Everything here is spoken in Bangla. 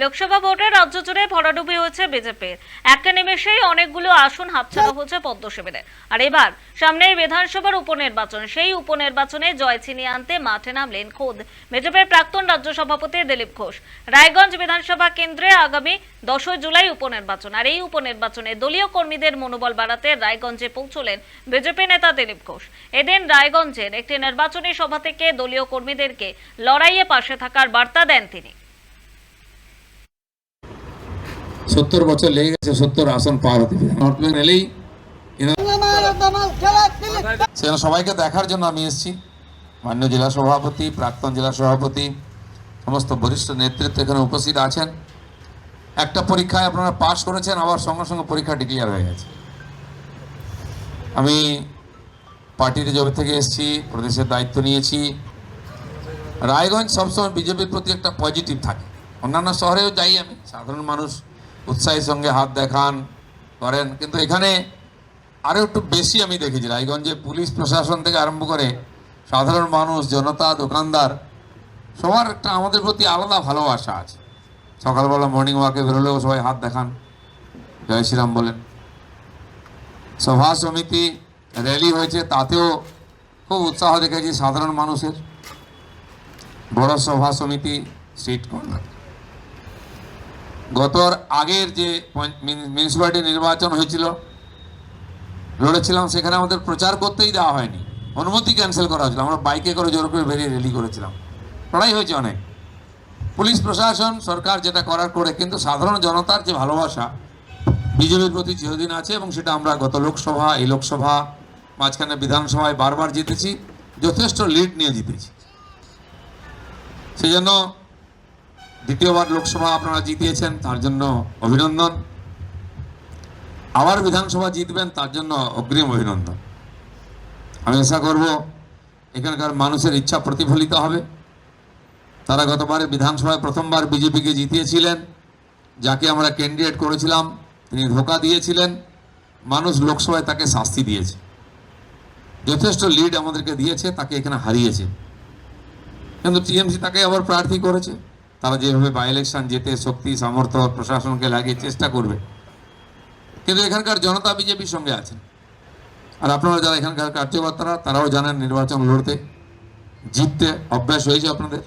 লোকসভা ভোটে রাজ্য জুড়ে ভরাডুবি হয়েছে বিজেপির। একটা নিমেষেই অনেকগুলো আসন হাতছাড়া হচ্ছে পদ্ম শিবিরে। আর এবার, সামনেই বিধানসভার উপনির্বাচন। সেই উপনির্বাচনে জয় ছিনিয়ে আনতে মাঠে নামলেন খোদ বিজেপির প্রাক্তন রাজ্য সভাপতি দিলীপ ঘোষ। রায়গঞ্জ বিধানসভা কেন্দ্রে আগামী দশই জুলাই উপনির্বাচন। আর এই উপনির্বাচনে দলীয় কর্মীদের মনোবল বাড়াতে রায়গঞ্জে পৌঁছলেন বিজেপি নেতা দিলীপ ঘোষ। এদিন রায়গঞ্জের একটি নির্বাচনী সভা থেকে দলীয় কর্মীদেরকে লড়াইয়ে পাশে থাকার বার্তা দেন তিনি। সত্তর বছর লেগে গেছে, সত্তর আসন পার হতে। এলেই সেখানে সবাইকে দেখার জন্য আমি এসেছি। মান্য জেলা সভাপতি, প্রাক্তন জেলা সভাপতি, সমস্ত বরিষ্ঠ নেতৃত্ব এখানে উপস্থিত আছেন। একটা পরীক্ষায় আপনারা পাশ করেছেন, আবার সঙ্গে সঙ্গে পরীক্ষা ডিক্লিয়ার হয়ে গেছে। আমি পার্টির জবে থেকে এসেছি, প্রদেশের দায়িত্ব নিয়েছি। রায়গঞ্জ সবসময় বিজেপির প্রতি একটা পজিটিভ থাকে। অন্যান্য শহরেও যাই আমি, সাধারণ মানুষ উৎসাহের সঙ্গে হাত দেখান করেন। কিন্তু এখানে আরও একটু বেশি আমি দেখেছি, রায়গঞ্জে পুলিশ প্রশাসন থেকে আরম্ভ করে সাধারণ মানুষ, জনতা, দোকানদার, সবার একটা আমাদের প্রতি আলাদা ভালোবাসা আছে। সকালবেলা মর্নিং ওয়াকে বেরোলেও সবাই হাত দেখান। জয় শ্রীরাম বলেন। সভা সমিতি র্যালি হয়েছে, তাতেও খুব উৎসাহ দেখেছি সাধারণ মানুষের। বড় সভা সমিতি সিট কর্নার গতর আগের যে মিউনিসিপ্যালিটি নির্বাচন হয়েছিল, লড়েছিলাম, সেখানে আমাদের প্রচার করতেই দেওয়া হয়নি। অনুমতি ক্যান্সেল করা হয়েছিল। আমরা বাইকে করে জোর করে বেরিয়ে র্যালি করেছিলাম। লড়াই হয়েছে অনেক। পুলিশ, প্রশাসন, সরকার যেটা করার করে, কিন্তু সাধারণ জনতার যে ভালোবাসা, বিজেপির প্রতি চিরদিন আছে এবং সেটা আমরা গত লোকসভা, এই লোকসভা, মাঝখানে বিধানসভায় বারবার জিতেছি, যথেষ্ট লিড নিয়ে জিতেছি। সেই জন্য দ্বিতীয়বার লোকসভা আপনারা জিতিয়েছেন, তার জন্য অভিনন্দন। আবার বিধানসভা জিতবেন, তার জন্য অগ্রিম অভিনন্দন। আমি আশা করব এখানকার মানুষের ইচ্ছা প্রতিফলিত হবে। তারা গতবারে বিধানসভায় প্রথমবার বিজেপিকে জিতিয়েছিলেন, যাকে আমরা ক্যান্ডিডেট করেছিলাম, তিনি ধোকা দিয়েছিলেন। মানুষ লোকসভায় তাকে শাস্তি দিয়েছে। যথেষ্ট লিড আমাদেরকে দিয়েছে, তাকে এখানে হারিয়েছে। কিন্তু টিএমসি তাকে আবার প্রার্থী করেছে। তারা যেভাবে বাই ইলেকশন যেতে শক্তি, সামর্থ্য, প্রশাসনকে লাগিয়ে চেষ্টা করবে। কিন্তু এখানকার জনতা বিজেপির সঙ্গে আছেন আর আপনারা যারা এখানকার কার্যকর্তারা, তারাও জানেন নির্বাচন লড়তে, জিততে অভ্যাস হয়েছে আপনাদের।